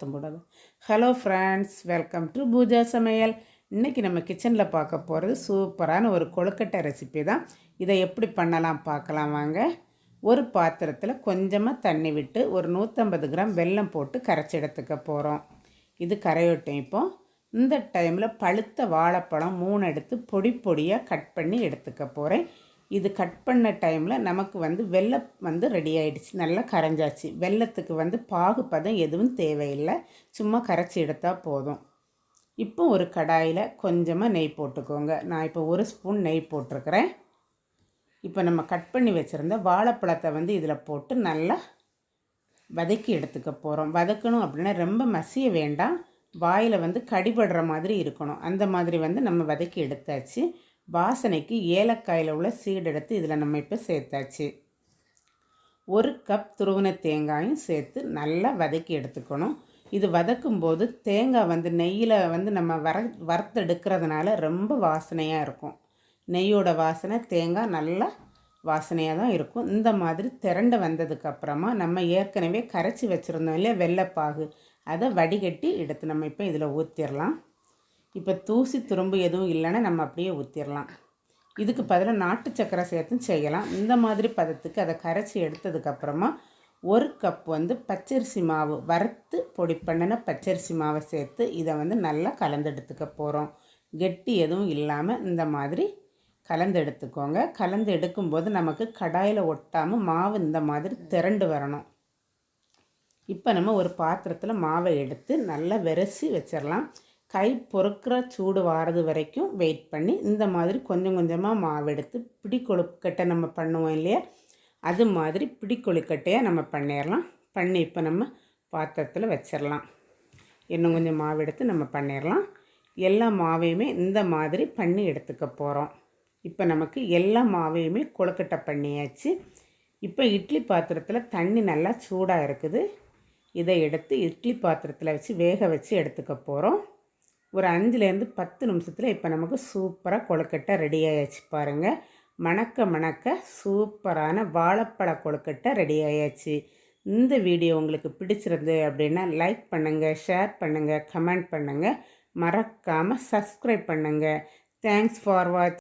சத்தம் போடாது. Hello friends welcome to Pooja சமையல் இன்றைக்கி நம்ம கிச்சனில் பார்க்க போகிறது சூப்பரான ஒரு கொழுக்கட்டை ரெசிபி தான். இதை எப்படி பண்ணலாம் பார்க்கலாம் வாங்க. ஒரு பாத்திரத்தில் கொஞ்சமாக தண்ணி விட்டு ஒரு நூற்றம்பது கிராம் வெல்லம் போட்டு கரைச்சி எடுத்துக்க போகிறோம் இது கரையோட்டும் இப்போ இந்த டைமில் பழுத்த வாழைப்பழம் மூணு எடுத்து பொடி பொடியாக கட் பண்ணி எடுத்துக்க போகிறேன் இது கட் பண்ண டைமில் நமக்கு வந்து வெள்ளம் வந்து ரெடி ஆகிடுச்சு நல்லா கரைஞ்சாச்சு. வெள்ளத்துக்கு வந்து பாகுப்பதம் எதுவும் தேவையில்லை. சும்மா கரைச்சி எடுத்தால் போதும். இப்போ ஒரு கடாயில் கொஞ்சமாக நெய் போட்டுக்கோங்க. நான் இப்போ ஒரு ஸ்பூன் நெய் போட்டிருக்கிறேன். இப்போ நம்ம கட் பண்ணி வச்சுருந்த வாழைப்பழத்தை வந்து இதில் போட்டு நல்லா வதக்கி எடுத்துக்க போகிறோம் வதக்கணும் அப்படின்னா ரொம்ப மசிய வேண்டாம். வாயில் வந்து கடிபடுற மாதிரி இருக்கணும். அந்த மாதிரி வந்து நம்ம வதக்கி எடுத்தாச்சு. வாசனைக்கு ஏலக்காயில் உள்ள சீடு எடுத்து இதில் நம்ம இப்போ சேர்த்தாச்சு. ஒரு கப் துருவின தேங்காயும் சேர்த்து நல்லா வதக்கி எடுத்துக்கணும். இது வதக்கும்போது தேங்காய் வந்து நெய்யில் வந்து நம்ம வர வறுத்தெடுக்கிறதுனால ரொம்ப வாசனையாக இருக்கும். நெய்யோட வாசனை தேங்காய் நல்லா வாசனையாக தான் இருக்கும். இந்த மாதிரி திரண்டு வந்ததுக்கப்புறமா நம்ம ஏற்கனவே கரைச்சி வச்சுருந்தோம் இல்லையா வெள்ளைப்பாகு. அதை வடிகட்டி எடுத்து நம்ம இப்போ இதில் ஊற்றிடலாம் இப்போ தூசி துரும்பு எதுவும் இல்லைன்னா நம்ம அப்படியே ஊற்றிடலாம் இதுக்கு பதிலாக நாட்டு சக்கரை சேர்த்தும் செய்யலாம். இந்த மாதிரி பதத்துக்கு அதை கரைச்சி எடுத்ததுக்கப்புறமா ஒரு கப் வந்து பச்சரிசி மாவு வறுத்து பொடி பண்ணின பச்சரிசி மாவை சேர்த்து இதை வந்து நல்லா கலந்து எடுத்துக்க போகிறோம் கெட்டி எதுவும் இல்லாமல் இந்த மாதிரி கலந்து எடுத்துக்கோங்க கலந்து எடுக்கும்போது நமக்கு கடாயில் ஒட்டாமல் மாவு இந்த மாதிரி திரண்டு வரணும். இப்போ நம்ம ஒரு பாத்திரத்தில் மாவை எடுத்து நல்லா வெரசி வச்சிடலாம் கை பொறுக்கிற சூடு வாரது வரைக்கும் வெயிட் பண்ணி இந்த மாதிரி கொஞ்சம் கொஞ்சமாக மாவு எடுத்து பிடி கொழுக்கட்டை நம்ம பண்ணுவோம் இல்லையா? அது மாதிரி பிடி கொழுக்கட்டையாக நம்ம பண்ணிடலாம் பண்ணி இப்போ நம்ம பாத்திரத்தில் வச்சிடலாம் இன்னும் கொஞ்சம் மாவு எடுத்து நம்ம பண்ணிடலாம் எல்லா மாவையுமே இந்த மாதிரி பண்ணி எடுத்துக்க போகிறோம் இப்போ நமக்கு எல்லா மாவையுமே கொழுக்கட்டை பண்ணியாச்சு. இப்போ இட்லி பாத்திரத்தில் தண்ணி நல்லா சூடாக இருக்குது. இதை எடுத்து இட்லி பாத்திரத்தில் வச்சு வேக வச்சு எடுத்துக்க போகிறோம் ஒரு அஞ்சுலேருந்து பத்து நிமிஷத்தில் இப்போ நமக்கு சூப்பராக கொழுக்கட்டை ரெடி ஆயாச்சு பாருங்கள் மணக்க மணக்க சூப்பரான வாழைப்பழ கொழுக்கட்டை ரெடி ஆயாச்சு. இந்த வீடியோ உங்களுக்கு பிடிச்சிருந்து அப்படின்னா லைக் பண்ணுங்கள் ஷேர் பண்ணுங்கள் கமெண்ட் பண்ணுங்கள் மறக்காமல் சப்ஸ்கிரைப் பண்ணுங்கள் தேங்க்ஸ் ஃபார் வாட்ச்